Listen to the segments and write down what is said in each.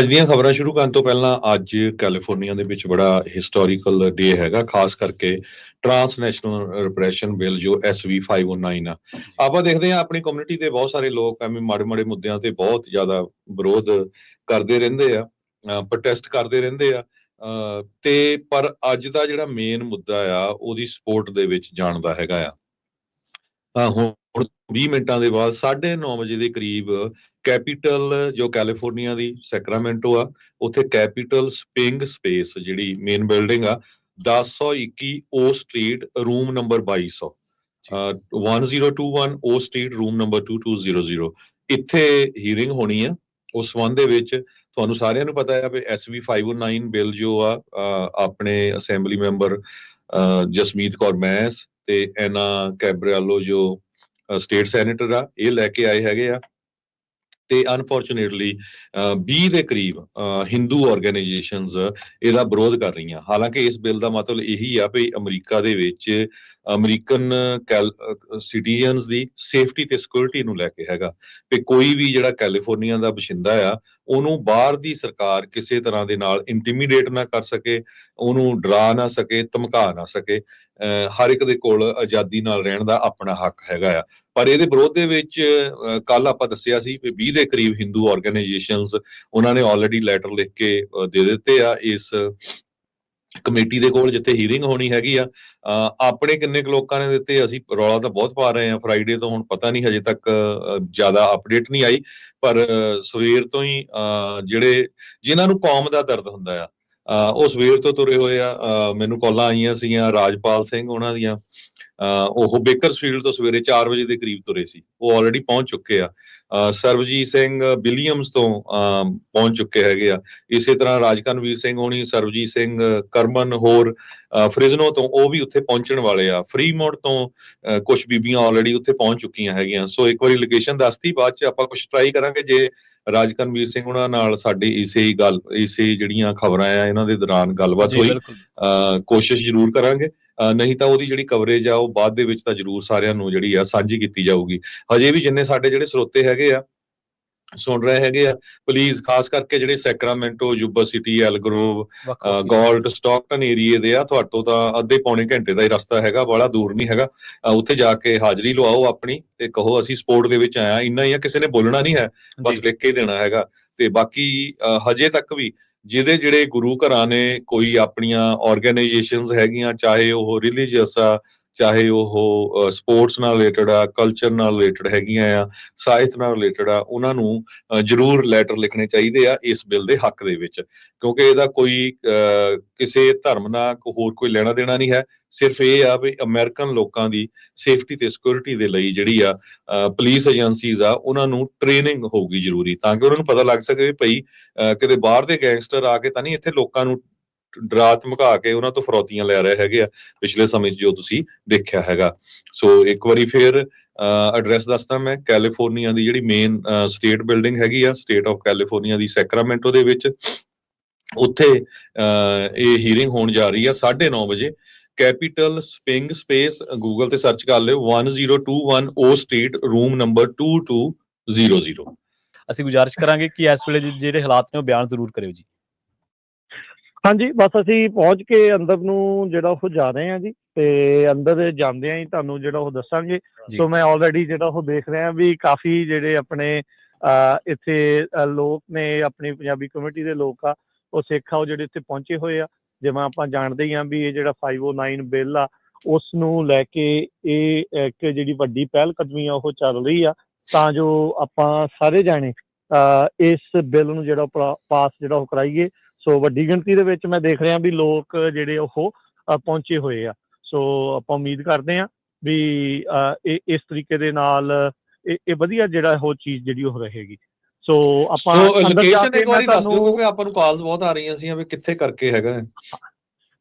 ਅੱਜ ਦੀਆਂ ਖਬਰਾਂ ਸ਼ੁਰੂ ਕਰਨ ਤੋਂ ਪਹਿਲਾਂ ਅੱਜ ਕੈਲੀਫੋਰਨੀਆ ਦੇ ਵਿੱਚ ਬੜਾ ਹਿਸਟੋਰੀਕਲ ਡੇ ਹੈਗਾ, ਖਾਸ ਕਰਕੇ ਟਰਾਂਸਨੈਸ਼ਨਲ ਰਿਪਰੈਸ਼ਨ ਬਿੱਲ ਜੋ SV 509 ਆ। ਆਪਾਂ ਦੇਖਦੇ ਹਾਂ ਆਪਣੀ ਕਮਿਊਨਿਟੀ ਦੇ ਬਹੁਤ ਸਾਰੇ ਲੋਕ, ਐਵੇਂ ਮਾੜੇ ਮਾੜੇ ਮੁੱਦਿਆਂ ਤੇ ਬਹੁਤ ਜ਼ਿਆਦਾ ਵਿਰੋਧ ਕਰਦੇ ਰਹਿੰਦੇ ਆ ਪ੍ਰੋਟੈਸਟ ਕਰਦੇ ਰਹਿੰਦੇ ਆ ਤੇ ਪਰ ਅੱਜ ਦਾ ਜਿਹੜਾ ਮੇਨ ਮੁੱਦਾ ਆ, ਉਹਦੀ ਸਪੋਰਟ ਦੇ ਵਿੱਚ ਜਾਣ ਦਾ ਹੈਗਾ ਆ। ਹੁਣ ਹੁਣ 20 ਮਿੰਟਾਂ ਦੇ ਬਾਅਦ 9:30 ਵਜੇ ਦੇ ਕਰੀਬ ਕੈਪੀਟਲ ਜੋ ਕੈਲੀਫੋਰਨੀਆ ਦੀ ਸੈਕਰਾਮੈਂਟੋ ਆ ਉੱਥੇ ਕੈਪੀਟਲ ਸਪਿੰਗ ਸਪੇਸ ਜਿਹੜੀ ਮੇਨ ਬਿਲਡਿੰਗ ਆ 1021 O street room number 2200 uh 1021 O street room number 2200 ਇੱਥੇ ਹੀਅਰਿੰਗ ਹੋਣੀ ਆ ਉਸ ਸੰਬੰਧ ਦੇ ਵਿੱਚ ਤੁਹਾਨੂੰ ਸਾਰਿਆਂ ਨੂੰ ਪਤਾ ਹੈ ਵੀ SV 509 ਬਿੱਲ ਜੋ ਆ ਆਪਣੇ ਅਸੈਂਬਲੀ ਮੈਂਬਰ ਜਸਮੀਤ ਕੌਰ ਮੈਸ ਤੇ ਐਨਾ ਕੈਬਰਾਲੋ ਜੋ ਸਟੇਟ ਸੈਨੇਟਰ ਆ ਇਹ ਲੈ ਕੇ ਆਏ ਹੈਗੇ ਆ। ਤੇ ਅਨਫੋਰਚੂਨੇਟਲੀ 20 ਦੇ ਕਰੀਬ ਅਹ, ਹਿੰਦੂ ਆਰਗੇਨਾਈਜੇਸ਼ਨਸ ਇਹਦਾ ਵਿਰੋਧ ਕਰ ਰਹੀਆਂ। ਹਾਲਾਂਕਿ ਇਸ ਬਿੱਲ ਦਾ ਮਤਲਬ ਇਹੀ ਆ ਵੀ ਅਮਰੀਕਾ ਦੇ ਵਿੱਚ ਅਮਰੀਕਨ ਸਿਟੀਜ਼ਨਸ ਦੀ ਸੇਫਟੀ ਤੇ ਸਿਕਿਉਰਿਟੀ ਨੂੰ ਲੈ ਕੇ ਹੈਗਾ। ਵੀ ਕੋਈ ਵੀ ਜਿਹੜਾ ਕੈਲੀਫੋਰਨੀਆ ਦਾ ਬਸ਼ਿੰਦਾ ਆ ਉਹਨੂੰ ਬਾਹਰ ਦੀ ਸਰਕਾਰ ਕਿਸੇ ਤਰ੍ਹਾਂ ਦੇ ਨਾਲ ਇੰਟੀਮੀਡੇਟ ਨਾ ਕਰ ਸਕੇ ਉਹਨੂੰ ਡਰਾ ਨਾ ਸਕੇ ਧਮਕਾ ਨਾ ਸਕੇ ਅਹ, ਹਰ ਇੱਕ ਦੇ ਕੋਲ ਆਜ਼ਾਦੀ ਨਾਲ ਰਹਿਣ ਦਾ ਆਪਣਾ ਹੱਕ ਹੈਗਾ ਆ। ਪਰ ਇਹਦੇ ਵਿਰੋਧ ਦੇ ਵਿੱਚ ਕੱਲ ਆਪਾਂ ਦੱਸਿਆ ਸੀ ਕਿ 20 ਦੇ ਕਰੀਬ ਹਿੰਦੂ ਆਰਗੇਨਾਈਜੇਸ਼ਨਸ ਉਹਨਾਂ ਨੇ ਆਲਰੇਡੀ ਲੈਟਰ ਲਿਖ ਕੇ ਦੇ ਦਿੱਤੇ ਆ ਇਸ ਕਮੇਟੀ ਦੇ ਕੋਲ ਜਿੱਥੇ ਹੀਅਰਿੰਗ ਹੋਣੀ ਹੈਗੀ ਆ ਆਪਣੇ ਕਿੰਨੇ ਕੁ ਲੋਕਾਂ ਨੇ ਦਿੱਤੇ ਅਸੀਂ ਰੌਲਾ ਤਾਂ ਬਹੁਤ ਪਾ ਰਹੇ ਆ ਫਰਾਈਡੇ ਤੋਂ ਹੁਣ ਪਤਾ ਨਹੀਂ ਹਜੇ ਤੱਕ ਅਹ, ਜ਼ਿਆਦਾ ਅਪਡੇਟ ਨਹੀਂ ਆਈ ਪਰ ਸਵੇਰ ਤੋਂ ਹੀ ਅਹ, ਜਿਹੜੇ ਜਿਨ੍ਹਾਂ ਨੂੰ ਕੌਮ ਦਾ ਦਰਦ ਹੁੰਦਾ ਆ ਉਹ ਸਵੇਰ ਤੋਂ ਤੁਰੇ ਹੋਏ ਆ। ਅਹ, ਮੈਨੂੰ ਕਾਲਾਂ ਆਈਆਂ ਸੀਗੀਆਂ ਰਾਜਪਾਲ ਸਿੰਘ ਉਹਨਾਂ ਦੀਆਂ। ਉਹ ਬੇਕਰਸਫੀਲਡ ਤੋਂ ਸਵੇਰੇ 4 ਵਜੇ ਦੇ ਕਰੀਬ ਤੁਰੇ ਸੀ। ਉਹ ਆਲਰੇਡੀ ਪਹੁੰਚ ਚੁੱਕੇ ਆ। ਅਹ, ਸਰਬਜੀਤ ਸਿੰਘ ਵਿਲੀਅਮਸ ਤੋਂ ਪਹੁੰਚ ਚੁੱਕੇ ਹੈਗੇ ਆ। ਇਸੇ ਤਰ੍ਹਾਂ ਰਾਜਕਨਵੀਰ ਸਿੰਘ ਹੋਣੀ ਸਰਬਜੀਤ ਸਿੰਘ ਕਰਮਨ ਹੋਰ ਫ੍ਰਿਜ਼ਨੋ ਤੋਂ ਉਹ ਵੀ ਉੱਥੇ ਪਹੁੰਚਣ ਵਾਲੇ ਆ। ਫਰੀਮੋਡ ਤੋਂ ਕੁਝ ਬੀਬੀਆਂ ਆਲਰੇਡੀ ਉੱਥੇ ਪਹੁੰਚ ਚੁੱਕੀਆਂ ਹੈਗੀਆਂ। ਸੋ ਇੱਕ ਵਾਰੀ ਲੋਕੇਸ਼ਨ ਦੱਸਤੀ ਬਾਅਦ ਚ ਆਪਾਂ ਕੁਝ ਟਰਾਈ ਕਰਾਂਗੇ ਜੇ ਰਾਜਕਨਵੀਰ ਸਿੰਘ ਉਹਨਾਂ ਨਾਲ ਸਾਡੀ ਇਸੇ ਹੀ ਗੱਲ ਇਸੇ ਜਿਹੜੀਆਂ ਖਬਰਾਂ ਆ ਇਹਨਾਂ ਦੇ ਦੌਰਾਨ ਗੱਲਬਾਤ ਹੋਈ। ਕੋਸ਼ਿਸ਼ ਜ਼ਰੂਰ ਕਰਾਂਗੇ। ਨਹੀਂ ਤਾਂ ਉਹਦੀ ਜਿਹੜੀ ਕਵਰੇਜ ਆ ਉਹ ਬਾਅਦ ਦੇ ਵਿੱਚ ਤਾਂ ਜ਼ਰੂਰ ਸਾਰਿਆਂ ਨੂੰ ਜਿਹੜੀ ਆ ਸਾਂਝੀ ਕੀਤੀ ਜਾਊਗੀ। ਹਜੇ ਵੀ ਜਿੰਨੇ ਸਾਡੇ ਜਿਹੜੇ ਸਰੋਤੇ ਹੈਗੇ ਆ ਸੁਣ ਰਹੇ ਹੈਗੇ ਆ ਪਲੀਜ਼ ਖਾਸ ਕਰਕੇ ਜਿਹੜੇ Sacramento Yuba City Elk Grove Galt Stockton ਏਰੀਏ ਦੇ ਆ ਤੁਹਾਡੇ ਤੋਂ ਤਾਂ ਅੱਧੇ ਪੌਣੇ ਘੰਟੇ ਦਾ ਹੀ ਰਸਤਾ ਹੈਗਾ ਬੜਾ ਦੂਰ ਨਹੀਂ ਹੈਗਾ। ਉੱਥੇ ਜਾ ਕੇ ਹਾਜ਼ਰੀ ਲਵਾਓ ਆਪਣੀ ਤੇ ਕਹੋ ਅਸੀਂ ਸਪੋਰਟ ਦੇ ਵਿੱਚ ਆਇਆ ਇੰਨਾ ਹੀ ਆ ਕਿਸੇ ਨੇ ਬੋਲਣਾ ਨਹੀਂ ਹੈ ਬਸ ਲਿਖ ਕੇ ਦੇਣਾ ਹੈਗਾ। ਤੇ ਬਾਕੀ ਹਜੇ ਤੱਕ ਵੀ ਜਿਹਦੇ ਜਿਹੜੇ ਗੁਰੂ ਘਰਾਂ ਨੇ ਕੋਈ ਆਪਣੀਆਂ ਆਰਗੇਨਾਈਜੇਸ਼ਨਸ ਹੈਗੀਆਂ ਚਾਹੇ ਉਹ ਰਿਲੀਜੀਅਸ ਆ ਚਾਹੇ ਉਹ ਸਪੋਰਟਸ ਨਾਲ ਰਿਲੇਟਡ ਆ ਕਲਚਰ ਨਾਲ ਰਿਲੇਟਡ ਹੈਗੀਆਂ ਆ, ਸਾਹਿਤ ਨਾਲ ਰਿਲੇਟਡ ਆ, ਉਹਨਾਂ ਨੂੰ ਜ਼ਰੂਰ ਲੈਟਰ ਲਿਖਣੇ ਚਾਹੀਦੇ ਆ ਇਸ ਬਿੱਲ ਦੇ ਹੱਕ ਦੇ ਵਿੱਚ। ਕਿਉਂਕਿ ਇਹਦਾ ਕੋਈ ਕਿਸੇ ਧਰਮ ਨਾਲ ਹੋਰ ਕੋਈ ਲੈਣਾ ਦੇਣਾ ਨਹੀਂ ਹੈ। ਸਿਰਫ ਇਹ ਆ ਵੀ ਅਮਰੀਕਨ ਲੋਕਾਂ ਦੀ ਸੇਫਟੀ ਤੇ ਸਿਕਿਉਰਿਟੀ ਦੇ ਲਈ ਜਿਹੜੀ ਆ ਪੁਲਿਸ ਏਜੰਸੀਜ਼ ਆ, ਉਹਨਾਂ ਨੂੰ ਟ੍ਰੇਨਿੰਗ ਹੋਊਗੀ ਜ਼ਰੂਰੀ। ਤਾਂ ਕਿ ਉਹਨਾਂ ਨੂੰ ਪਤਾ ਲੱਗ ਸਕੇ ਵੀ ਭਈ ਕਿਤੇ ਬਾਹਰ ਦੇ ਗੈਂਗਸਟਰ ਆ ਕੇ ਤਾਂ ਨਹੀਂ ਇੱਥੇ ਲੋਕਾਂ ਨੂੰ ਡਰਾ ਧਮਕਾ ਕੇ ਉਹਨਾਂ ਤੋਂ ਫਰੌਤੀਆਂ ਲੈ ਰਹੇ ਹੈਗੇ ਆ, ਪਿਛਲੇ ਸਮੇਂ 'ਚ ਜੋ ਤੁਸੀਂ ਦੇਖਿਆ ਹੈਗਾ। ਸੋ ਇੱਕ ਵਾਰੀ ਫੇਰ ਐਡਰੈਸ ਦੱਸਦਾ ਮੈਂ ਕੈਲੀਫੋਰਨੀਆ ਦੀ ਜਿਹੜੀ ਮੇਨ ਸਟੇਟ ਬਿਲਡਿੰਗ ਹੈਗੀ ਆ ਸਟੇਟ ਆਫ ਕੈਲੀਫੋਰਨੀਆ ਦੀ ਸੈਕਰਾਮੈਂਟੋ ਦੇ ਵਿੱਚ। ਉੱਥੇ ਇਹ ਹੀਅਰਿੰਗ ਹੋਣ ਜਾ ਰਹੀ ਆ 9:30 ਵਜੇ। ਕੈਪੀਟਲ ਸਪਿੰਗ ਸਪੇਸ ਗੂਗਲ ਤੇ ਸਰਚ ਕਰ ਲਿਓ 1021 ਓ ਸਟਰੀਟ ਰੂਮ ਨੰਬਰ 2200 ਅਸੀਂ ਗੁਜ਼ਾਰਿਸ਼ ਕਰਾਂਗੇ ਕਿ ਇਸ ਵੇਲੇ ਜਿਹੜੇ ਹਾਲਾਤ ਨੇ ਉਹ ਬਿਆਨ ਜ਼ਰੂਰ ਕਰਿਓ ਜੀ। ਹਾਂਜੀ ਬਸ ਅਸੀਂ ਪਹੁੰਚ ਕੇ ਅੰਦਰ ਨੂੰ ਜਿਹੜਾ ਉਹ ਜਾ ਰਹੇ ਹਾਂ ਜੀ ਤੇ ਅੰਦਰ ਜਾਂਦੇ ਆਂ ਹੀ ਤੁਹਾਨੂੰ ਜਿਹੜਾ ਉਹ ਦੱਸਾਂਗੇ। ਸੋ ਮੈਂ ਆਲਰੇਡੀ ਜਿਹੜਾ ਉਹ ਦੇਖ ਰਿਹਾ ਵੀ ਕਾਫੀ ਜਿਹੜੇ ਆਪਣੇ ਇੱਥੇ ਲੋਕ ਨੇ ਆਪਣੀ ਪੰਜਾਬੀ ਕਮਿਊਨਿਟੀ ਦੇ ਲੋਕ ਆ ਉਹ ਸਿੱਖ ਆ ਉਹ ਜਿਹੜੇ ਇੱਥੇ ਪਹੁੰਚੇ ਹੋਏ ਆ। ਜਿਵੇਂ ਆਪਾਂ ਜਾਣਦੇ ਹੀ ਆ ਵੀ ਇਹ ਜਿਹੜਾ 509 ਬਿੱਲ ਆ ਉਸ ਨੂੰ ਲੈ ਕੇ ਇਹ ਇੱਕ ਜਿਹੜੀ ਵੱਡੀ ਪਹਿਲ ਕਦਮੀ ਆ ਉਹ ਚੱਲ ਰਹੀ ਆ। ਤਾਂ ਜੋ ਆਪਾਂ ਸਾਰੇ ਜਾਣੇ ਇਸ ਬਿੱਲ ਨੂੰ ਜਿਹੜਾ ਪਾਸ ਜਿਹੜਾ ਉਹ ਕਰਾਈਏ। ਸੋ ਵੱਡੀ ਗਿਣਤੀ ਦੇ ਵਿੱਚ ਮੈਂ ਦੇਖ ਰਿਹਾ ਵੀ ਲੋਕ ਜਿਹੜੇ ਉਹ ਪਹੁੰਚੇ ਹੋਏ ਆ। ਸੋ ਆਪਾਂ ਉਮੀਦ ਕਰਦੇ ਆ ਵੀ ਇਹ ਇਸ ਤਰੀਕੇ ਦੇ ਨਾਲ ਇਹ ਵਧੀਆ ਜਿਹੜਾ ਉਹ ਚੀਜ਼ ਜਿਹੜੀ ਉਹ ਰਹੇਗੀ। ਸੋ ਆਪਾਂ ਅੰਦਰ ਜਾ ਕੇ ਇੱਕ ਵਾਰੀ ਮੈਂ ਤੁਹਾਨੂੰ- ਕਿਉਂਕਿ ਆਪਾਂ ਨੂੰ ਕਾਲਸ ਬਹੁਤ ਆ ਰਹੀਆਂ ਸੀ ਵੀ ਕਿੱਥੇ ਕਰਕੇ ਹੈਗਾ।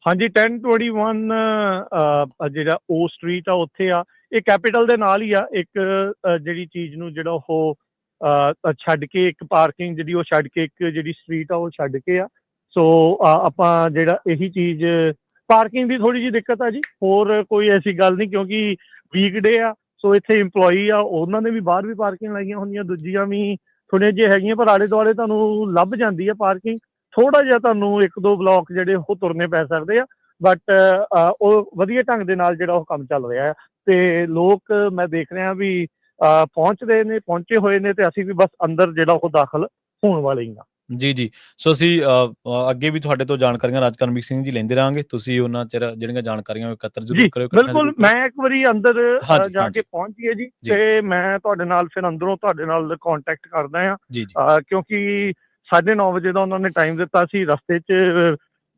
ਹਾਂਜੀ 1021 ਅ, ਜਿਹੜਾ ਓ ਸਟਰੀਟ ਆ ਉੱਥੇ ਆ। ਇਹ ਕੈਪੀਟਲ ਦੇ ਨਾਲ ਹੀ ਆ। ਇੱਕ ਜਿਹੜੀ ਚੀਜ਼ ਨੂੰ ਜਿਹੜਾ ਉਹ ਛੱਡ ਕੇ ਇੱਕ ਪਾਰਕਿੰਗ ਜਿਹੜੀ ਉਹ ਛੱਡ ਕੇ ਇੱਕ ਜਿਹੜੀ ਸਟਰੀਟ ਆ ਉਹ ਛੱਡ ਕੇ ਆ। ਸੋ ਆਪਾਂ ਜਿਹੜਾ ਇਹੀ ਚੀਜ਼ ਪਾਰਕਿੰਗ ਦੀ ਥੋੜੀ ਜਿਹੀ ਦਿੱਕਤ ਆ ਜੀ। ਹੋਰ ਕੋਈ ਐਸੀ ਗੱਲ ਨਹੀਂ ਕਿਉਂਕਿ ਵੀਕਡੇ ਆ ਸੋ ਇੱਥੇ EMPLOYE ਆ ਉਹਨਾਂ ਨੇ ਵੀ ਬਾਹਰ ਵੀ ਪਾਰਕਿੰਗ ਲਾਈਆਂ ਹੁੰਦੀਆਂ ਦੂਜੀਆਂ ਵੀ ਥੋੜ੍ਹੀਆਂ ਜਿਹੀ ਹੈਗੀਆਂ ਪਰ ਆਲੇ ਦੁਆਲੇ ਤੁਹਾਨੂੰ ਲੱਭ ਜਾਂਦੀ ਆ ਪਾਰਕਿੰਗ ਥੋੜਾ ਜਿਹਾ ਤੁਹਾਨੂੰ ਇੱਕ ਦੋ ਬਲਾਕ ਜਿਹੜੇ ਉਹ ਤੁਰਨੇ ਪੈ ਸਕਦੇ ਆ ਬਟ ਉਹ ਵਧੀਆ ਢੰਗ ਦੇ ਨਾਲ ਜਿਹੜਾ ਉਹ ਕੰਮ ਚੱਲ ਰਿਹਾ ਹੈ ਤੇ ਲੋਕ ਮੈਂ ਦੇਖ ਰਿਹਾ ਵੀ ਅਹ, ਪਹੁੰਚਦੇ ਨੇ ਪਹੁੰਚੇ ਹੋਏ ਨੇ ਤੇ ਅਸੀਂ ਵੀ ਬਸ ਅੰਦਰ ਜਿਹੜਾ ਉਹ ਦਾਖਲ ਹੋਣ ਵਾਲੇ ਹੀ ਹਾਂ ਜੀ ਜੀ। ਸੋ ਅਸੀਂ ਅ, ਅ, ਅੱਗੇ ਵੀ ਤੁਹਾਡੇ ਤੋਂ ਜਾਣਕਾਰੀਆਂ ਰਾਜਕਰਮਜੀਤ ਸਿੰਘ ਜੀ ਲੈਂਦੇ ਰਹਾਂਗੇ। ਤੁਸੀਂ ਉਹਨਾਂ ਚਿਰ ਜਿਹੜੀਆਂ ਜਾਣਕਾਰੀਆਂ ਉਹ ਇਕੱਤਰ ਜ਼ਰੂਰ ਕਰਿਓ ਇਕੱਠੀਆਂ ਬਿਲਕੁਲ। ਜ਼ਰੂਰ ਕਰਿਓ। ਮੈਂ ਇੱਕ ਵਾਰੀ ਅੰਦਰ ਅ, ਹਾਂਜੀ, ਜਾ ਹਾਂਜੀ। ਕੇ ਪਹੁੰਚ ਗਈ ਜੀ ਜੀ। ਤੇ ਮੈਂ ਤੁਹਾਡੇ ਨਾਲ ਫਿਰ ਅੰਦਰੋਂ ਤੁਹਾਡੇ ਨਾਲ ਕੰਟੈਕਟ ਕਰਦਾ ਆ ਜੀ ਜੀ। ਅਹ ਕਿਉਂਕਿ 9:30 ਵਜੇ ਦਾ ਉਹਨਾਂ ਨੇ ਟਾਈਮ ਦਿੱਤਾ ਸੀ। ਰਸਤੇ 'ਚ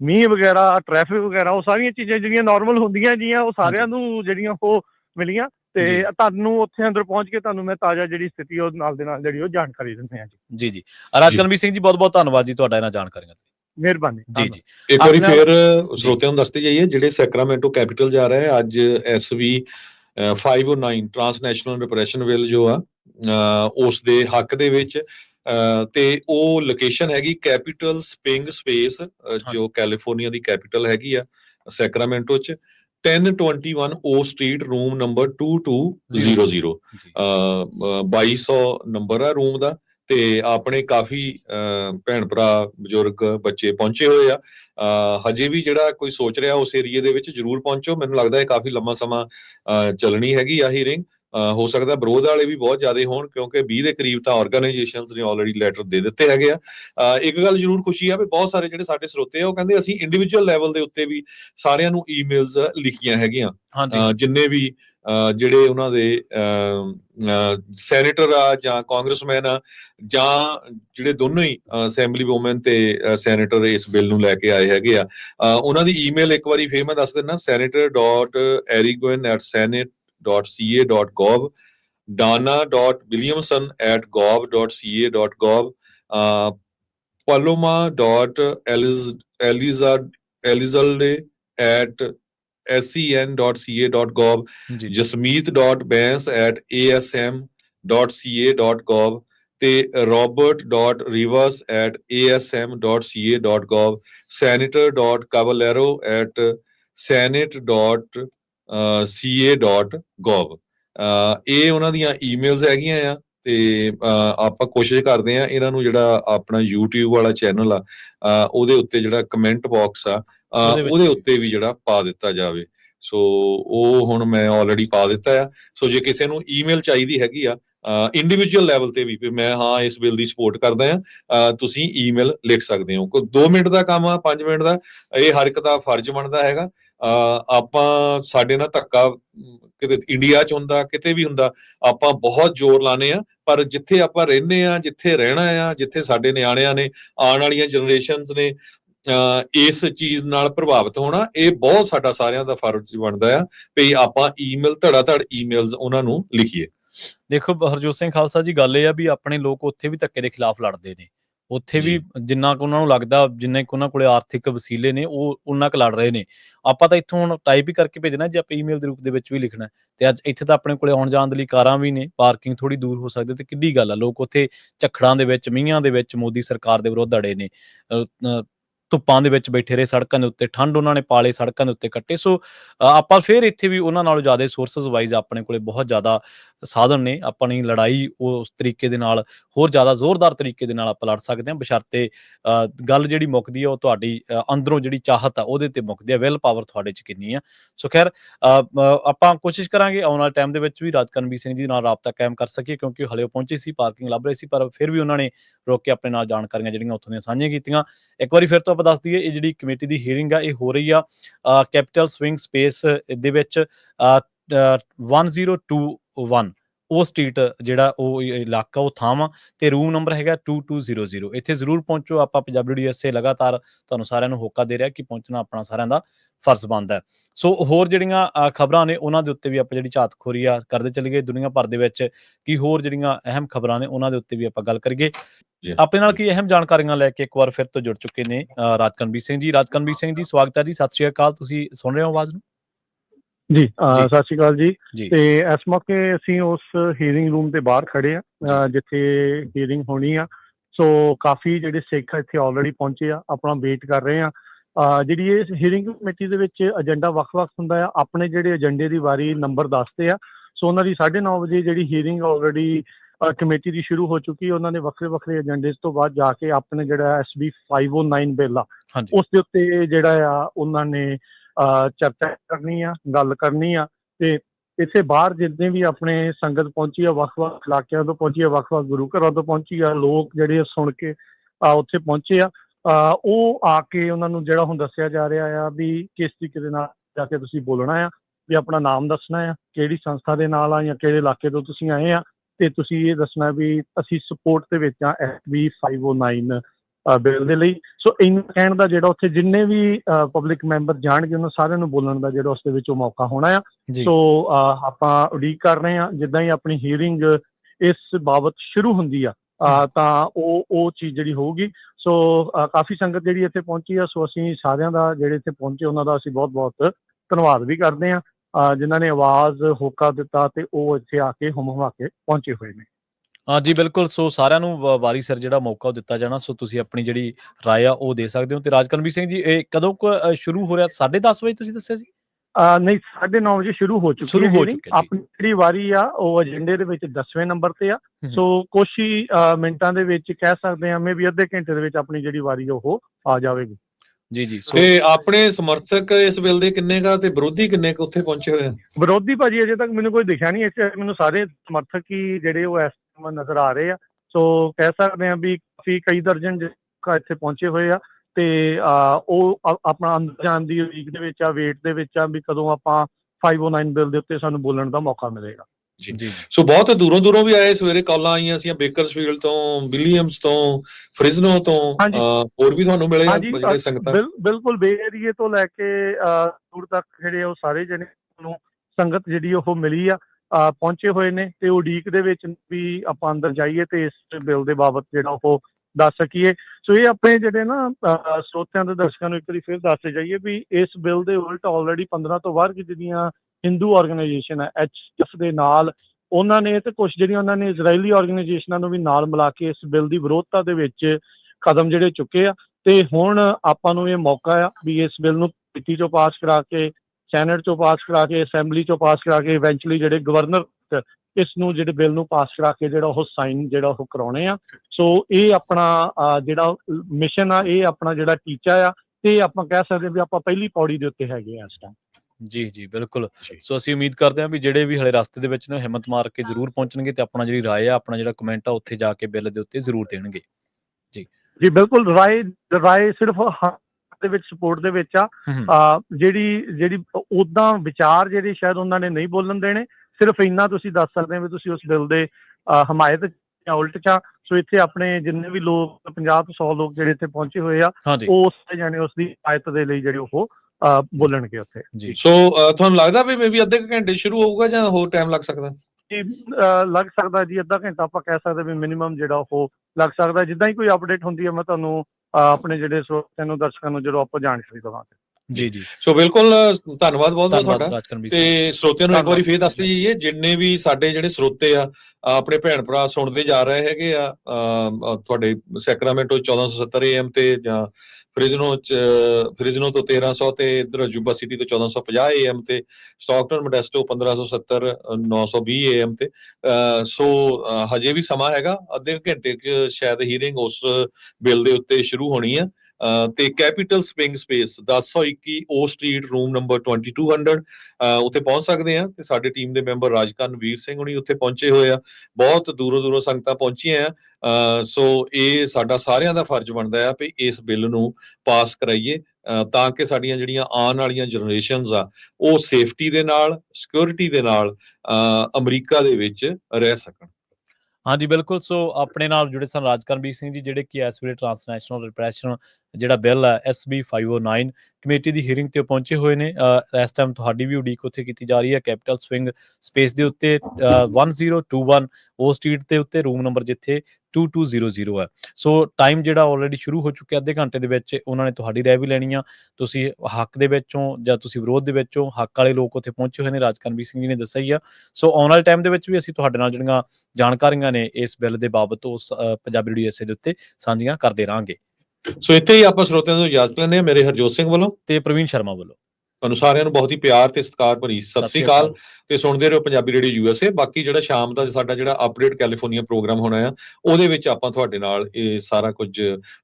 ਮੀਂਹ ਵਗੈਰਾ ਟ੍ਰੈਫਿਕ ਵਗੈਰਾ ਉਹ ਸਾਰੀਆਂ ਚੀਜ਼ਾਂ ਜਿਹੜੀਆਂ ਨਾਰਮਲ ਹੁੰਦੀਆਂ ਜੀਆਂ ਉਹ ਸਾਰਿਆਂ ਨੂੰ ਜਿਹੜੀਆਂ ਉਹ ਮਿਲੀਆਂ। ਤੇ। ਤੁਹਾਨੂੰ ਉੱਥੇ ਅੰਦਰ ਪਹੁੰਚ ਕੇ ਤੁਹਾਨੂੰ ਮੈਂ ਤਾਜ਼ਾ ਜਿਹੜੀ ਸਥਿਤੀ ਉਹ ਨਾਲ ਦੇ ਨਾਲ ਜਿਹੜੀ ਉਹ ਜਾਣਕਾਰੀ ਦਿੰਦੇ ਆ ਜੀ। ਜੀ ਜੀ। ਰਾਜਕਰਮਜੀਤ ਸਿੰਘ ਜੀ ਬਹੁਤ ਬਹੁਤ ਧੰਨਵਾਦ ਜੀ ਤੁਹਾਡਾ ਇਹਨਾਂ ਜਾਣਕਾਰੀਆਂ ਲਈ। ਮਿਹਰਬਾਨੀ। ਜੀ ਜੀ। ਇੱਕ ਵਾਰੀ ਫੇਰ ਸਰੋਤਿਆਂ ਨੂੰ ਦੱਸਦੇ ਜਾਈਏ ਜਿਹੜੇ ਸੈਕਰਾਮੈਂਟੋ ਕੈਪੀਟਲ ਜਾ ਰਿਹਾ ਹੈ ਅੱਜ ਐਸਵੀ 509 ਟ੍ਰਾਂਸਨੈਸ਼ਨਲ ਰਿਪਰੈਸ਼ਨ ਬਿੱਲ ਜੋ ਆ ਉਸ ਦੇ ਹੱਕ ਦੇ ਵਿੱਚ ਤੇ ਉਹ ਲੋਕੇਸ਼ਨ ਹੈਗੀ ਕੈਪੀਟਲ ਸਪਿੰਗ ਸਪੇਸ ਜੋ ਕੈਲੀਫੋਰਨੀਆ ਦੀ ਕੈਪੀਟਲ ਹੈਗੀ ਆ ਸੈਕਰਾਮੈਂਟੋ ਚ। 1021 ਓ ਸਟਰੀਟ ਰੂਮ ਨੰਬਰ 2200 ਜੀ। ਅਹ, ਅਹ 2200 ਨੰਬਰ ਆ ਰੂਮ ਦਾ ਤੇ ਆਪਣੇ ਕਾਫੀ ਭੈਣ ਭਰਾ ਬਜ਼ੁਰਗ ਬੱਚੇ ਪਹੁੰਚੇ ਹੋਏ ਆ। ਹਜੇ ਵੀ ਜਿਹੜਾ ਕੋਈ ਸੋਚ ਰਿਹਾ ਉਸ ਏਰੀਏ ਦੇ ਵਿੱਚ ਜਰੂਰ ਪਹੁੰਚੋ। ਮੈਨੂੰ ਲੱਗਦਾ ਹੈ ਕਾਫੀ ਲੰਮਾ ਸਮਾਂ ਚੱਲਣੀ ਹੈਗੀ ਆ ਹੀਰਿੰਗ ਹੋ ਸਕਦਾ ਵਿਰੋਧ ਵਾਲੇ ਵੀ ਬਹੁਤ ਜ਼ਿਆਦਾ ਹੋਣ ਕਿਉਂਕਿ 20 ਦੇ ਕਰੀਬ ਤਾਂ ਆਰਗੇਨਾਈਜੇਸ਼ਨਸ ਨੇ ਆਲਰੇਡੀ ਲੈਟਰ ਦੇ ਦਿੱਤੇ ਹੈਗੇ ਆ। ਇੱਕ ਗੱਲ ਜਰੂਰ ਖੁਸ਼ੀ ਆ ਵੀ ਬਹੁਤ ਸਾਰੇ ਜਿਹੜੇ ਸਾਡੇ ਸਰੋਤੇ ਆ ਉਹ ਕਹਿੰਦੇ ਅਸੀਂ ਇੰਡੀਵਿਜੂਅਲ ਲੈਵਲ ਦੇ ਉੱਤੇ ਵੀ ਸਾਰਿਆਂ ਨੂੰ ਈਮੇਲਸ ਲਿਖੀਆਂ ਹੈਗੀਆਂ। ਜਿੰਨੇ ਵੀ ਜਿਹੜੇ ਉਹਨਾਂ ਦੇ ਸੈਨੇਟਰ ਆ ਜਾਂ ਕਾਂਗਰਸਮੈਨ ਆ ਜਾਂ ਜਿਹੜੇ ਦੋਨੋਂ ਹੀ ਅਸੈਂਬਲੀ ਵੂਮਨ ਤੇ ਸੈਨੇਟਰ ਇਸ ਬਿੱਲ ਨੂੰ ਲੈ ਕੇ ਆਏ ਹੈਗੇ ਆ। ਉਹਨਾਂ ਦੀ ਈਮੇਲ ਇੱਕ ਵਾਰੀ ਫੇਰ ਮੈਂ ਦੱਸ ਦਿੰਦਾ senator.erigoyen@senate.ca.gov dana.williamson@gov.ca.gov uh, paloma.elizalde at scn.ca.gov ਜੀ ਜੀ jasmeet.bance@asm.ca.gov ਤੇ robert.rivers@asm.ca.gov senator.caballero@senate.ca.gov ਅਹ ਇਹ ਉਹਨਾਂ ਦੀਆਂ ਈਮੇਲਸ ਹੈਗੀਆਂ ਆ ਤੇ ਆਪਾਂ ਕੋਸ਼ਿਸ਼ ਕਰਦੇ ਆ ਇਹਨਾਂ ਨੂੰ ਜਿਹੜਾ ਆਪਣਾ YouTube ਵਾਲਾ ਚੈਨਲ ਆ ਉਹਦੇ ਉੱਤੇ ਜਿਹੜਾ ਕਮੈਂਟ ਬਾਕਸ ਆ ਉਹਦੇ। ਉੱਤੇ ਵੀ ਜਿਹੜਾ ਪਾ ਦਿੱਤਾ ਜਾਵੇ। ਸੋ ਉਹ ਹੁਣ ਮੈਂ ਆਲਰੇਡੀ ਪਾ ਦਿੱਤਾ ਆ। ਸੋ ਜੇ ਕਿਸੇ ਨੂੰ ਈਮੇਲ ਚਾਹੀਦੀ ਹੈਗੀ ਆ ਇੰਡੀਵਿਜੂਅਲ ਲੈਵਲ ਤੇ ਵੀ ਮੈਂ ਹਾਂ ਇਸ ਬਿੱਲ ਦੀ ਸਪੋਰਟ ਕਰਦਾ ਆ ਤੁਸੀਂ ਈਮੇਲ ਲਿਖ ਸਕਦੇ ਹੋ। ਕੋਈ 2 ਮਿੰਟ ਦਾ ਕੰਮ ਆ 5 ਮਿੰਟ ਦਾ ਇਹ ਹਰ ਇੱਕ ਦਾ ਫਰਜ਼ ਬਣਦਾ ਹੈਗਾ। ਆਪਾਂ ਸਾਡੇ ਨਾਲ ਧੱਕਾ, ਕਿਤੇ ਇੰਡੀਆ 'ਚ ਹੁੰਦਾ, ਕਿਤੇ ਵੀ ਹੁੰਦਾ, ਆਪਾਂ ਬਹੁਤ ਜ਼ੋਰ ਲਾਣੇ ਆ ਪਰ ਜਿੱਥੇ ਆਪਾਂ ਰਹਿੰਦੇ ਆ ਜਿੱਥੇ ਰਹਿਣਾ ਆ, ਜਿੱਥੇ ਸਾਡੇ ਨਿਆਣਿਆਂ ਨੇ, ਆਉਣ ਵਾਲੀਆਂ ਜਨਰੇਸ਼ਨਸ ਨੇ, ਅਹ ਇਸ ਚੀਜ਼ ਨਾਲ ਪ੍ਰਭਾਵਿਤ ਹੋਣਾ, ਇਹ ਬਹੁਤ ਸਾਡਾ ਸਾਰਿਆਂ ਦਾ ਫਰਜ਼ ਬਣਦਾ ਆ, ਵੀ ਆਪਾਂ ਈਮੇਲ ਧੜਾ ਧੜ ਈਮੇਲਸ ਉਹਨਾਂ ਨੂੰ ਲਿਖੀਏ। ਦੇਖੋ, ਹਰਜੋਤ ਸਿੰਘ ਖਾਲਸਾ ਜੀ, ਗੱਲ ਇਹ ਆ ਵੀ ਆਪਣੇ ਲੋਕ ਉੱਥੇ ਵੀ ਧੱਕੇ ਦੇ ਖਿਲਾਫ ਲੜਦੇ ਨੇ। ਉੱਥੇ ਵੀ ਜਿੰਨਾ ਕੁ ਉਹਨਾਂ ਨੂੰ ਲੱਗਦਾ ਜਿੰਨੇ ਕੁ ਉਹਨਾਂ ਕੋਲੇ ਆਰਥਿਕ ਵਸੀਲੇ ਨੇ ਉਹ ਉਹਨਾਂ ਕੁ ਲੜ ਰਹੇ ਨੇ। ਆਪਾਂ ਤਾਂ ਇੱਥੋਂ ਹੁਣ ਟਾਈਪ ਹੀ ਕਰਕੇ ਭੇਜਣਾ ਜੇ ਆਪਾਂ ਈਮੇਲ ਦੇ ਰੂਪ ਦੇ ਵਿੱਚ ਵੀ ਲਿਖਣਾ। ਤੇ ਅੱਜ ਇੱਥੇ ਤਾਂ ਆਪਣੇ ਕੋਲੇ ਆਉਣ ਜਾਣ ਦੇ ਲਈ ਕਾਰਾਂ ਵੀ ਨੇ ਪਾਰਕਿੰਗ ਥੋੜੀ ਦੂਰ ਹੋ ਸਕਦੀ ਤੇ ਕਿੱਡੀ ਗੱਲ ਆ ਲੋਕ ਉੱਥੇ ਝੱਖੜਾਂ ਦੇ ਵਿੱਚ ਮੀਂਹਾਂ ਦੇ ਵਿੱਚ ਮੋਦੀ ਸਰਕਾਰ ਦੇ ਵਿਰੁੱਧ ਅੜੇ ਨੇ। ਧੁੱਪਾਂ ਦੇ ਵਿੱਚ ਬੈਠੇ ਰਹੇ ਸੜਕਾਂ ਦੇ ਉੱਤੇ ਠੰਡ ਉਹਨਾਂ ਨੇ ਪਾਲੇ ਸੜਕਾਂ ਦੇ ਉੱਤੇ ਕੱਟੇ। ਸੋ ਆਪਾਂ ਫਿਰ ਇੱਥੇ ਵੀ ਉਹਨਾਂ ਨਾਲੋਂ ਜ਼ਿਆਦਾ ਸੋਰਸਸ ਵਾਈਜ਼ ਆਪਣੇ ਕੋਲੇ ਬਹੁਤ ਜ਼ਿਆਦਾ ਸਾਧਨ ਨੇ ਆਪਣੀ ਲੜਾਈ ਉਸ ਤਰੀਕੇ ਦੇ ਨਾਲ ਹੋਰ ਜ਼ਿਆਦਾ ਜ਼ੋਰਦਾਰ ਤਰੀਕੇ ਦੇ ਨਾਲ ਆਪਾਂ ਲੜ ਸਕਦੇ ਹਾਂ। ਬਸ਼ਰਤੇ ਗੱਲ ਜਿਹੜੀ ਮੁੱਕਦੀ ਹੈ ਉਹ ਤੁਹਾਡੀ ਅੰਦਰੋਂ ਜਿਹੜੀ ਚਾਹਤ ਆ ਉਹਦੇ ਤੇ ਮੁੱਕਦੀ ਹੈ ਵਿਲ ਪਾਵਰ ਤੁਹਾਡੇ ਚ ਕਿੰਨੀ ਆ? ਸੋ ਖੈਰ ਆਪਾਂ ਕੋਸ਼ਿਸ਼ ਕਰਾਂਗੇ ਆਉਣ ਵਾਲੇ ਟਾਈਮ ਦੇ ਵਿੱਚ ਵੀ ਰਾਜਕਰਨਵੀਰ ਸਿੰਘ ਜੀ ਨਾਲ ਰਾਬਤਾ ਕਾਇਮ ਕਰ ਸਕੀਏ ਕਿਉਂਕਿ ਹਲੇ ਉਹ ਪਹੁੰਚੇ ਸੀ ਪਾਰਕਿੰਗ ਲੱਭ ਰਹੇ ਸੀ ਪਰ ਫਿਰ ਵੀ ਉਹਨਾਂ ਨੇ ਰੋਕ ਕੇ ਆਪਣੇ ਨਾਲ ਜਾਣਕਾਰੀਆਂ ਜਿਹੜੀਆਂ ਉੱਥੋਂ ਦੀਆਂ ਸਾਂਝੀਆਂ ਕੀਤੀਆਂ। ਇੱਕ ਵਾਰੀ ਫਿਰ ਤੋਂ ਆਪਾਂ ਦੱਸ ਦਈਏ ਇਹ ਜਿਹੜੀ ਕਮੇਟੀ ਦੀ ਹੀਅਰਿੰਗ ਆ ਇਹ ਹੋ ਰਹੀ ਆ ਕੈਪੀਟਲ ਸਵਿੰਗ ਸਪੇਸ ਦੇ ਵਿੱਚ ਅ, ਅ, 1021 ਉਹ ਸਟਰੀਟ ਜਿਹੜਾ ਉਹ ਇਲਾਕਾ ਉਹ ਥਾਂ ਵਾ ਤੇ ਰੂਮ ਨੰਬਰ ਹੈਗਾ 2200 ਇੱਥੇ ਜ਼ਰੂਰ ਪਹੁੰਚੋ ਆਪਾਂ ਪੰਜਾਬੀ ਡੀਐਸਏ ਲਗਾਤਾਰ ਤੁਹਾਨੂੰ ਸਾਰਿਆਂ ਨੂੰ ਹੋਕਾ ਦੇ ਰਿਹਾ ਕਿ ਪਹੁੰਚਣਾ ਆਪਣਾ ਸਾਰਿਆਂ ਦਾ ਫਰਜ਼ ਬਣਦਾ ਹੈ। ਸੋ ਹੋਰ ਜਿਹੜੀਆਂ ਖਬਰਾਂ ਨੇ ਉਹਨਾਂ ਦੇ ਉੱਤੇ ਵੀ ਆਪਾਂ ਜਿਹੜੀ ਝਾਤਖੋਰੀ ਆ ਕਰਦੇ ਚੱਲੀਏ ਦੁਨੀਆ ਭਰ ਦੇ ਵਿੱਚ ਕੀ ਹੋਰ ਜਿਹੜੀਆਂ ਅਹਿਮ ਖਬਰਾਂ ਨੇ ਉਹਨਾਂ ਦੇ ਉੱਤੇ ਵੀ ਆਪਾਂ ਗੱਲ ਕਰੀਏ। ਆਪਣੇ ਨਾਲ ਕੀ ਅਹਿਮ ਜਾਣਕਾਰੀਆਂ ਲੈ ਕੇ ਇੱਕ ਵਾਰ ਫਿਰ ਤੋਂ ਜੁੜ ਚੁੱਕੇ ਨੇ ਰਾਜਕਨਵੀਰ ਸਿੰਘ ਜੀ। ਰਾਜਕਨਵੀਰ ਸਿੰਘ ਜੀ ਸਵਾਗਤ ਹੈ ਜੀ। ਸਤਿ ਸ਼੍ਰੀ ਅਕਾਲ। ਤੁਸੀਂ ਸੁਣ ਰਹੇ ਹੋ ਆਵਾਜ਼ ਨੂੰ? ਜੀ ਅਹ ਜੀ। ਸਤਿ ਸ਼੍ਰੀ ਅਕਾਲ ਜੀ। ਜੀ। ਤੇ ਇਸ ਮੌਕੇ ਅਸੀਂ ਉਸ ਹੀਅਰਿੰਗ ਰੂਮ ਦੇ ਬਾਹਰ ਖੜੇ ਆ ਅਹ ਜਿੱਥੇ ਹੀਅਰਿੰਗ ਹੋਣੀ ਆ। ਸੋ ਕਾਫੀ ਜਿਹੜੇ ਸਿੱਖ ਇੱਥੇ ਆਲਰੇਡੀ ਪਹੁੰਚੇ ਆ ਆਪਣਾ ਵੇਟ ਕਰ ਰਹੇ ਆ ਅਹ ਜਿਹੜੀ ਇਹ ਹੀਅਰਿੰਗ ਕਮੇਟੀ ਦੇ ਵਿੱਚ ਏਜੰਡਾ ਵੱਖ-ਵੱਖ ਹੁੰਦਾ ਆ ਆਪਣੇ ਜਿਹੜੇ ਏਜੰਡੇ ਦੀ ਵਾਰੀ ਨੰਬਰ ਦੱਸਦੇ ਆ। ਸੋ ਉਹਨਾਂ ਦੀ 9:30 ਵਜੇ ਜਿਹੜੀ ਹੀਅਰਿੰਗ ਆਲਰੇਡੀ ਕਮੇਟੀ ਦੀ ਸ਼ੁਰੂ ਹੋ ਚੁੱਕੀ ਹੈ ਉਹਨਾਂ ਨੇ ਵੱਖਰੇ ਵੱਖਰੇ ਏਜੰਡੇ ਤੋਂ ਬਾਅਦ ਜਾ ਕੇ ਆਪਣੇ ਜਿਹੜਾ ਐਸਬੀ 509 ਬਿੱਲ ਆ ਹਾਂਜੀ। ਉਸ ਦੇ ਉੱਤੇ ਜਿਹੜਾ ਆ ਉਹਨਾਂ ਨੇ ਚਰਚਾ ਕਰਨੀ ਆ ਗੱਲ ਕਰਨੀ ਆ ਤੇ ਇੱਥੇ ਬਾਹਰ ਜਿੰਨੇ ਵੀ ਆਪਣੇ ਸੰਗਤ ਪਹੁੰਚੀ ਆ ਵੱਖ-ਵੱਖ ਇਲਾਕਿਆਂ ਤੋਂ ਪਹੁੰਚੀ ਆ ਵੱਖ-ਵੱਖ ਗੁਰੂ ਘਰਾਂ ਤੋਂ ਪਹੁੰਚੀ ਆ ਲੋਕ ਜਿਹੜੇ ਸੁਣ ਕੇ ਉੱਥੇ ਪਹੁੰਚੇ ਆ ਉਹ ਆ ਕੇ ਉਹਨਾਂ ਨੂੰ ਜਿਹੜਾ ਹੁਣ ਦੱਸਿਆ ਜਾ ਰਿਹਾ ਆ ਵੀ ਕਿਸ ਤਰੀਕੇ ਦੇ ਨਾਲ ਜਾ ਕੇ ਤੁਸੀਂ ਬੋਲਣਾ ਆ ਵੀ ਆਪਣਾ ਨਾਮ ਦੱਸਣਾ ਆ ਕਿਹੜੀ ਸੰਸਥਾ ਦੇ ਨਾਲ ਆ ਜਾਂ ਕਿਹੜੇ ਇਲਾਕੇ ਤੋਂ ਤੁਸੀਂ ਆਏ ਆ ਤੇ ਤੁਸੀਂ ਇਹ ਦੱਸਣਾ ਵੀ ਅਸੀਂ ਸਪੋਰਟ ਦੇ ਵਿੱਚ ਆ ਐਸਬੀ 509 ਅ, ਬਿੱਲ ਦੇ ਲਈ। ਸੋ ਇਹਨਾਂ ਕਹਿਣ ਦਾ ਜਿਹੜਾ ਉੱਥੇ ਜਿੰਨੇ ਵੀ ਪਬਲਿਕ ਮੈਂਬਰ ਜਾਣਗੇ ਉਹਨਾਂ ਸਾਰਿਆਂ ਨੂੰ ਬੋਲਣ ਦਾ ਜਿਹੜਾ ਉਸ ਦੇ ਵਿੱਚ ਉਹ ਮੌਕਾ ਹੋਣਾ ਆ। ਸੋ ਆਪਾਂ ਉਡੀਕ ਕਰ ਰਹੇ ਹਾਂ ਜਿੱਦਾਂ ਹੀ ਆਪਣੀ ਹੀਅਰਿੰਗ ਇਸ ਬਾਬਤ ਸ਼ੁਰੂ ਹੁੰਦੀ ਆ ਤਾਂ ਉਹ ਉਹ ਚੀਜ਼ ਜਿਹੜੀ ਹੋਊਗੀ। ਸੋ ਕਾਫੀ ਸੰਗਤ ਜਿਹੜੀ ਇੱਥੇ ਪਹੁੰਚੀ ਆ ਸੋ ਅਸੀਂ ਸਾਰਿਆਂ ਦਾ ਜਿਹੜੇ ਇੱਥੇ ਪਹੁੰਚੇ ਉਹਨਾਂ ਦਾ ਅਸੀਂ ਬਹੁਤ-ਬਹੁਤ ਧੰਨਵਾਦ ਵੀ ਕਰਦੇ ਅ, ਜਿਨ੍ਹਾਂ ਨੇ ਆਵਾਜ਼ ਹੋਕਾ ਦਿੱਤਾ ਤੇ ਉਹ ਇੱਥੇ ਆ ਕੇ ਹੁਮ ਹੁਮਾ ਕੇ ਪਹੁੰਚੇ ਹੋਏ ਨੇ। ਹਾਂ ਜੀ ਬਿਲਕੁਲ। ਸੋ ਸਾਰਿਆਂ ਨੂੰ ਵਾਰੀ ਸਿਰ ਜਿਹੜਾ ਮੌਕਾ ਦਿੱਤਾ ਜਾਣਾ ਸੋ ਤੁਸੀਂ ਆਪਣੀ ਜਿਹੜੀ ਰਾਏ ਆ ਉਹ ਦੇ ਸਕਦੇ ਹੋ। ਤੇ ਰਾਜਕਰਮਵੀਰ ਸਿੰਘ ਜੀ ਇਹ ਕਦੋਂ ਸ਼ੁਰੂ ਹੋ ਰਿਹਾ? 10:30 ਵਜੇ ਤੁਸੀਂ ਦੱਸਿਆ ਸੀ? ਅ, ਨਹੀਂ 9:30 ਵਜੇ ਸ਼ੁਰੂ ਹੋ ਚੁੱਕੀ ਸ਼ੁਰੂ ਹੈ ਹੋ hearing। ਚੁੱਕੀ ਹੈ, ਜੀ। ਆਪਣੀ ਜਿਹੜੀ ਵਾਰੀ ਆ ਉਹ ਏਜੰਡੇ ਦੇ ਵਿੱਚ 10ਵੇਂ ਨੰਬਰ ਤੇ ਆ। ਸੋ ਹੀ ਅ, ਮਿੰਟਾਂ ਦੇ ਵਿੱਚ ਕਹਿ ਸਕਦੇ ਹਾਂ ਮੈਂ ਵੀ ਅੱਧੇ ਘੰਟੇ ਦੇ ਵਿੱਚ ਆਪਣੀ ਜਿਹੜੀ ਵਾਰੀ ਆ ਉਹ ਆ ਜਾਵੇਗੀ। ਜੀ ਜੀ। ਸੋ ਤੇ ਆਪਣੇ ਸਮਰਥਕ ਇਸ ਬਿੱਲ ਦੇ ਕਿੰਨੇ ਕਾ ਤੇ ਵਿਰੋਧੀ ਕਿੰਨੇ ਕੁ ਉੱਥੇ ਪਹੁੰਚੇ ਹੋਏ ਆ? ਵਿਰੋਧੀ ਭਾਜੀ ਅਜੇ ਤੱਕ ਮੈਨੂੰ ਕੋਈ ਦਿਖਿਆ ਨਹੀਂ ਇੱਥੇ ਮੈਨੂੰ ਸਾਰੇ ਸਮਰਥਕ ਹੀ ਜਿਹੜੇ ਉਹ ਇਸ ਨਜ਼ਰ ਆ ਰਹੇ ਆ। ਸੋ ਕਹਿ ਸਕਦੇ ਹਾਂ ਵੀ ਕਾਫੀ ਕਈ ਦਰਜਨ ਜਿਹੜਾ ਇੱਥੇ ਪਹੁੰਚੇ ਹੋਏ ਆ ਤੇ ਉਹ ਆ- ਆਪਣਾ ਅੰਦਰ ਜਾਣ ਦੀ ਉਡੀਕ ਦੇ ਵਿੱਚ ਆ ਵੇਟ ਦੇ ਵਿੱਚ ਆ ਵੀ ਕਦੋਂ ਆਪਾਂ 509 ਬਿੱਲ ਦੇ ਉੱਤੇ ਸਾਨੂੰ ਬੋਲਣ ਦਾ ਮੌਕਾ ਮਿਲੇਗਾ। ਜੀ। ਜੀ। ਸੋ ਬਹੁਤ ਦੂਰੋਂ ਦੂਰੋਂ ਵੀ ਆਏ ਸਵੇਰੇ ਕਾਲਾਂ ਆਈਆਂ ਸੀ ਬੇਕਰਸਫੀਲਡ ਤੋਂ ਵਿਲੀਅਮਸ ਤੋਂ ਫ੍ਰਿਜ਼ਨੋ ਤੋਂ ਹੋਰ ਵੀ ਤੁਹਾਨੂੰ ਮਿਲੇ ਆ ਜਿਹੜੇ ਸੰਗਤਾਂ। ਬਿਲ- ਬਿਲਕੁਲ ਬੇ ਏਰੀਏ ਤੋਂ ਲੈ ਕੇ ਦੂਰ ਤੱਕ ਜਿਹੜੇ ਉਹ ਸਾਰੇ ਜਣੇ ਨੂੰ ਸੰਗਤ ਜਿਹੜੀ ਉਹ ਮਿਲੀ ਆ ਪਹੁੰਚੇ ਹੋਏ ਨੇ ਤੇ ਉਡੀਕ ਦੇ ਵਿੱਚ ਵੀ ਆਪਾਂ ਅੰਦਰ ਜਾਈਏ ਤੇ ਇਸ ਬਿੱਲ ਦੇ ਬਾਬਤ ਜਿਹੜਾ ਉਹ ਦੱਸ ਸਕੀਏ। ਸੋ ਇਹ ਆਪਣੇ ਜਿਹੜੇ ਨਾ ਸਰੋਤਿਆਂ ਦੇ ਦਰਸ਼ਕਾਂ ਨੂੰ ਇੱਕ ਵਾਰੀ ਫਿਰ ਦੱਸਦੇ ਜਾਈਏ ਵੀ ਇਸ ਬਿੱਲ ਦੇ ਉਲਟ ਆਲਰੇਡੀ 15 ਤੋਂ ਵੱਧ ਜਿਹੜੀਆਂ ਹਿੰਦੂ ਆਰਗੇਨਾਈਜੇਸ਼ਨ ਹੈ ਐਚਐਫ ਦੇ ਨਾਲ ਉਹਨਾਂ ਨੇ ਤੇ ਕੁਝ ਜਿਹੜੀਆਂ ਉਹਨਾਂ ਨੇ ਇਜ਼ਰਾਈਲੀ ਆਰਗੇਨਾਈਜੇਸ਼ਨਾਂ ਨੂੰ ਵੀ ਨਾਲ ਮਿਲਾ ਕੇ ਇਸ ਬਿੱਲ ਦੀ ਵਿਰੋਧਤਾ ਦੇ ਵਿੱਚ ਕਦਮ ਜਿਹੜੇ ਚੁੱਕੇ ਆ। ਤੇ ਹੁਣ ਆਪਾਂ ਨੂੰ ਇਹ ਮੌਕਾ ਆ ਵੀ ਇਸ ਬਿੱਲ ਨੂੰ ਕਮੇਟੀ ਚੋਂ ਪਾਸ ਕਰਾ ਕੇ ਸੈਨੇਟ ਚੋਂ ਪਾਸ ਕਰਾ ਕੇ ਅਸੈਂਬਲੀ ਚੋਂ ਪਾਸ ਕਰਾ ਕੇ ਇਵੈਂਚੁਅਲੀ ਜਿਹੜੇ ਗਵਰਨਰ ਇਸ ਨੂੰ ਜਿਹੜੇ ਬਿੱਲ ਨੂੰ ਪਾਸ ਕਰਾ ਕੇ ਜਿਹੜਾ ਉਹ ਸਾਈਨ ਜਿਹੜਾ ਉਹ ਕਰਾਉਣੇ ਆ। ਸੋ ਇਹ ਆਪਣਾ ਜਿਹੜਾ ਮਿਸ਼ਨ ਆ ਇਹ ਆਪਣਾ ਜਿਹੜਾ ਟੀਚਾ ਆ ਤੇ ਆਪਾਂ ਕਹਿ ਸਕਦੇ ਵੀ ਆਪਾਂ ਪਹਿਲੀ ਪੌੜੀ ਦੇ ਉੱਤੇ ਹੈਗੇ ਆ ਇਸ ਟਾਈਮ ਜੀ ਜੀ ਬਿਲਕੁਲ। ਜੀ। ਸੋ ਅਸੀਂ ਉਮੀਦ ਕਰਦੇ ਹਾਂ ਵੀ ਜਿਹੜੇ ਵੀ ਹਲੇ ਰਸਤੇ ਦੇ ਵਿੱਚ ਨੇ ਹਿੰਮਤ ਮਾਰ ਕੇ ਜ਼ਰੂਰ ਪਹੁੰਚਣਗੇ ਤੇ ਆਪਣਾ ਜਿਹੜੀ ਰਾਏ ਆ ਆਪਣਾ ਜਿਹੜਾ ਕਮੈਂਟ ਆ ਉੱਥੇ ਜਾ ਕੇ ਬਿੱਲ ਦੇ ਉੱਤੇ ਜ਼ਰੂਰ ਦੇਣਗੇ। ਜੀ। ਬਿਲਕੁਲ ਰਾਏ ਰਾਏ ਸਿਰਫ ਦੇ ਵਿੱਚ ਸਪੋਰਟ ਦੇ ਵਿੱਚ ਆ। ਜਿਹੜੀ ਜਿਹੜੀ ਉਦਾਂ ਵਿਚਾਰ ਜਿਹੜੇ ਸ਼ਾਇਦ ਉਹਨਾਂ ਨੇ ਨਹੀਂ ਬੋਲਣ ਦੇਣੇ ਸਿਰਫ ਇੰਨਾ ਤੁਸੀਂ ਦੱਸ ਸਕਦੇ ਹੋ ਵੀ ਤੁਸੀਂ ਉਸ ਬਿੱਲ ਦੇ ਹਮਾਇਤ ਜਾਂ ਉਲਟ ਚ। ਸੋ ਇੱਥੇ ਆਪਣੇ ਜਿੰਨੇ ਵੀ ਲੋਕ 50 ਤੋਂ 100 ਲੋਕ ਜਿਹੜੇ ਇੱਥੇ ਪਹੁੰਚੇ ਹੋਏ ਆ ਉਹ ਸਾਰੇ ਜਾਣੇ ਉਸ ਦੀ ਹਮਾਇਤ ਦੇ ਲਈ ਜਿਹੜੇ ਉਹ ਬੋਲਣਗੇ ਉੱਥੇ। ਸੋ ਤੁਹਾਨੂੰ ਲੱਗਦਾ ਵੀ ਮੇਬੀ ਅੱਧੇ ਘੰਟੇ ਸ਼ੁਰੂ ਹੋਊਗਾ ਜਾਂ ਹੋਰ ਟਾਈਮ ਲੱਗ ਸਕਦਾ? ਜੀ ਲੱਗ ਸਕਦਾ ਜੀ ਅੱਧਾ ਘੰਟਾ ਆਪਾਂ ਕਹਿ ਸਕਦੇ ਵੀ ਮਿਨੀਮਮ ਜਿਹੜਾ ਉਹ ਲੱਗ ਸਕਦਾ। ਜਿੱਦਾਂ ਹੀ ਕੋਈ ਅਪਡੇਟ ਹੁੰਦੀ ਹੈ ਮੈਂ ਤੁਹਾਨੂੰ ਆਪਣੇ ਜਿਹੜੇ ਸਰੋਤਿਆਂ ਨੂੰ ਦਰਸ਼ਕਾਂ ਨੂੰ ਜਦੋਂ ਆਪਾਂ ਜਾਣਕਾਰੀ ਦੇਵਾਂਗੇ। ਜੀ ਜੀ। ਸੋ ਬਿਲਕੁਲ ਧੰਨਵਾਦ ਬਹੁਤ ਬਹੁਤ ਤੁਹਾਡਾ। ਤੇ ਸਰੋਤਿਆਂ ਨੂੰ ਇੱਕ ਵਾਰੀ। ਫੇਰ ਦੱਸ ਦਈਏ ਜਿੰਨੇ ਵੀ ਸਾਡੇ ਜਿਹੜੇ ਸਰੋਤੇ ਆ ਆਪਣੇ ਭੈਣ ਭਰਾ ਸੁਣਦੇ ਜਾ ਰਹੇ ਹੈਗੇ ਆ ਤੁਹਾਡੇ ਸੈਕਰਾਮੈਂਟੋ 1470 ਏਐਮ ਤੇ ਜਾਂ ਫ੍ਰਿਜ਼ਨੋ ਚ ਫ੍ਰਿਜ਼ਨੋ ਤੋਂ 1300 ਤੇ ਇਧਰ ਜੁਬਾ ਸਿਟੀ ਤੋਂ 1450 ਏਐਮ ਤੇ ਸਟਾਕਟਨ ਮੋਡੈਸਟੋ 1570 ਅਹ, 920 ਏਐਮ ਤੇ ਅਹ, ਸੋ ਹਜੇ ਵੀ ਸਮਾਂ ਹੈਗਾ ਅੱਧੇ ਘੰਟੇ ਚ ਸ਼ਾਇਦ ਹੀਅਰਿੰਗ ਉਸ ਬਿੱਲ ਦੇ ਉੱਤੇ ਸ਼ੁਰੂ ਹੋਣੀ ਹੈ ਤੇ capitol spring space 1021 O street room number 2200 ਉੱਥੇ ਪਹੁੰਚ ਸਕਦੇ ਆ ਤੇ ਸਾਡੇ ਟੀਮ ਦੇ ਮੈਂਬਰ ਰਾਜਕਰਨ ਵੀਰ ਸਿੰਘ ਹੁਣੀ ਉੱਥੇ ਪਹੁੰਚੇ ਹੋਏ ਆ। ਬਹੁਤ ਦੂਰੋਂ ਦੂਰੋਂ ਸੰਗਤਾਂ ਪਹੁੰਚੀਆਂ ਆ। ਸੋ ਇਹ ਸਾਡਾ ਸਾਰਿਆਂ ਦਾ ਫਰਜ਼ ਬਣਦਾ ਆ ਵੀ ਇਸ ਬਿੱਲ ਨੂੰ ਪਾਸ ਕਰਾਈਏ। ਤਾਂ ਕਿ ਸਾਡੀਆਂ ਜਿਹੜੀਆਂ ਆਉਣ ਵਾਲੀਆਂ ਜਨਰੇਸ਼ਨਸ ਆ, ਉਹ ਸੇਫਟੀ ਦੇ ਨਾਲ ਸਿਕਿਉਰਿਟੀ ਦੇ ਨਾਲ ਅਮਰੀਕਾ ਦੇ ਵਿੱਚ ਰਹਿ ਸਕਣ। ਹਾਂਜੀ, ਬਿਲਕੁਲ। ਸੋ ਆਪਣੇ ਨਾਲ ਜੁੜੇ ਸਨ ਰਾਜਕਰਮਵੀਰ ਸਿੰਘ ਜੀ, ਜਿਹੜੇ ਕਿ ਇਸ ਵੇਲੇ ਟ੍ਰਾਂਸਨੈਸ਼ਨਲ ਰਿਪਰੈਸ਼ਨ ਜਿਹੜਾ ਬਿੱਲ ਹੈ SB 509 ਕਮੇਟੀ ਦੀ ਹੀਅਰਿੰਗ ਤੇ ਉਹ ਪਹੁੰਚੇ ਹੋਏ ਨੇ। ਇਸ ਟਾਈਮ ਤੁਹਾਡੀ ਵੀ ਉਡੀਕ ਉੱਥੇ ਕੀਤੀ ਜਾ ਰਹੀ ਹੈ ਕੈਪੀਟਲ ਸਵਿੰਗ ਸਪੇਸ ਦੇ ਉੱਤੇ ਅ, 1021 ਉਹ ਸਟਰੀਟ ਦੇ ਉੱਤੇ ਰੂਮ ਨੰਬਰ ਜਿੱਥੇ 2200 ਹੈ। ਸੋ ਟਾਈਮ ਜਿਹੜਾ ਆਲਰੇਡੀ ਸ਼ੁਰੂ ਹੋ ਚੁੱਕਿਆ ਅੱਧੇ ਘੰਟੇ ਦੇ ਵਿੱਚ ਉਹਨਾਂ ਨੇ ਤੁਹਾਡੀ ਰਹਿ ਵੀ ਲੈਣੀ ਆ। ਤੁਸੀਂ ਹੱਕ ਦੇ ਵਿੱਚੋਂ ਜਾਂ ਤੁਸੀਂ ਵਿਰੋਧ ਦੇ ਵਿੱਚੋਂ ਹੱਕ ਵਾਲੇ ਲੋਕ ਉੱਥੇ ਪਹੁੰਚੇ ਹੋਏ ਨੇ ਰਾਜਕਰਮਵੀਰ ਸਿੰਘ ਜੀ ਨੇ ਦੱਸਿਆ ਹੀ ਆ। ਸੋ ਆਉਣ ਵਾਲੇ ਟਾਈਮ ਦੇ ਵਿੱਚ ਵੀ ਅਸੀਂ ਤੁਹਾਡੇ ਨਾਲ ਜਿਹੜੀਆਂ ਜਾਣਕਾਰੀਆਂ ਨੇ ਇਸ ਬਿੱਲ ਦੇ ਬਾਬਤ ਉਸ ਅ, ਪੰਜਾਬੀ ਰੇਡੀਓ ਐਸਏ ਦੇ ਉੱਤੇ ਸਾਂਝੀਆਂ ਕਰਦੇ ਰਹਾਂਗੇ। ਸੋ ਇੱਥੇ ਹੀ ਆਪਾਂ ਸਰੋਤਿਆਂ ਤੋਂ ਇਜਾਜ਼ਤ ਲੈਂਦੇ ਹਾਂ ਮੇਰੇ ਹਰਜੋਤ ਸਿੰਘ ਵੱਲੋਂ ਤੇ ਪ੍ਰਵੀਨ ਸ਼ਰਮਾ ਵੱਲੋਂ। ਤੁਹਾਨੂੰ ਸਾਰਿਆਂ ਨੂੰ ਬਹੁਤ ਹੀ ਪਿਆਰ ਤੇ ਸਤਿਕਾਰ ਭਰੀ ਸਤਿ ਸ੍ਰੀ ਅਕਾਲ। ਤੇ ਸੁਣਦੇ ਰਹੋ ਪੰਜਾਬੀ ਰੇਡੀਓ ਯੂਐਸਏ ਬਾਕੀ ਜਿਹੜਾ ਸ਼ਾਮ ਦਾ ਸਾਡਾ ਜਿਹੜਾ ਅਪਡੇਟ ਕੈਲੀਫੋਰਨੀਆ ਪ੍ਰੋਗਰਾਮ ਹੋਣਾ ਆ ਉਹਦੇ ਵਿੱਚ ਆਪਾਂ ਤੁਹਾਡੇ ਨਾਲ ਇਹ ਸਾਰਾ ਕੁਝ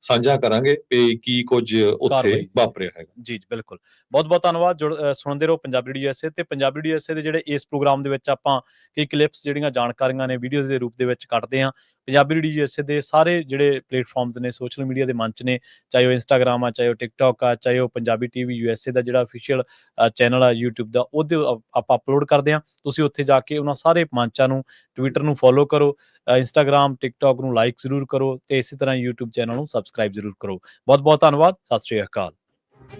ਸਾਂਝਾ ਕਰਾਂਗੇ ਤੇ ਕੀ ਕੁਝ ਉੱਥੇ। ਵਾਪਰਿਆ ਹੈਗਾ। ਜੀ ਬਿਲਕੁਲ। ਬਹੁਤ ਬਹੁਤ ਧੰਨਵਾਦ। ਸੁਣਦੇ ਰਹੋ ਪੰਜਾਬੀ ਡੀਜੇ ਐਸਏ ਤੇ ਪੰਜਾਬੀ ਡੀਜੇ ਐਸਏ ਦੇ ਜਿਹੜੇ ਇਸ ਪ੍ਰੋਗਰਾਮ ਦੇ ਵਿੱਚ ਆਪਾਂ ਕਈ ਕਲਿੱਪਸ ਜਿਹੜੀਆਂ ਜਾਣਕਾਰੀਆਂ ਨੇ ਵੀਡੀਓਜ਼ ਦੇ ਰੂਪ ਦੇ ਵਿੱਚ ਕੱਢਦੇ ਹਾਂ। ਪੰਜਾਬੀ ਡੀਜੇ ਐਸਏ ਦੇ ਸਾਰੇ ਜਿਹੜੇ ਪਲੇਟਫਾਰਮਸ ਨੇ ਸੋਸ਼ਲ ਮੀਡੀਆ ਦੇ ਮੰਚ ਨੇ, ਚਾਹੇ ਉਹ ਇੰਸਟਾਗ੍ਰam ਆ, ਚਾਹੇ ਉਹ ਟਿਕਟੌਕ ਆ, ਚਾਹੇ ਉਹ ਪੰਜਾਬੀ ਟੀਵੀ ਯੂਐਸਏ ਦਾ ਜਿਹੜਾ ਅਫੀਸ਼ੀਅਲ ਚੈਨਲ ਆ, YouTube ਦਾ, ਉਹਦੇ ਅ- ਆਪਾਂ ਅਪਲੋਡ ਕਰਦੇ ਹਾਂ। ਤੁਸੀਂ ਉੱਥੇ ਜਾ ਕੇ ਉਹਨਾਂ ਸਾਰੇ ਮੰਚਾਂ ਨੂੰ ਟਵਿੱਟਰ ਨੂੰ ਫੋਲੋ ਕਰੋ ਇੰਸਟਾਗ੍ਰam ਟਿਕਟੌਕ ਨੂੰ ਲਾਈਕ ਜ਼ਰੂਰ ਕਰੋ ਤੇ ਇਸੇ ਤਰ੍ਹਾਂ YouTube ਚੈਨਲ ਨੂੰ ਸਬਸਕ੍ਰਾਈਬ ਜ਼ਰੂਰ ਕਰੋ। ਬਹੁਤ ਬਹੁਤ ਧੰਨਵਾਦ, ਸਤਿ ਸ਼੍ਰੀ ਅਕਾਲ।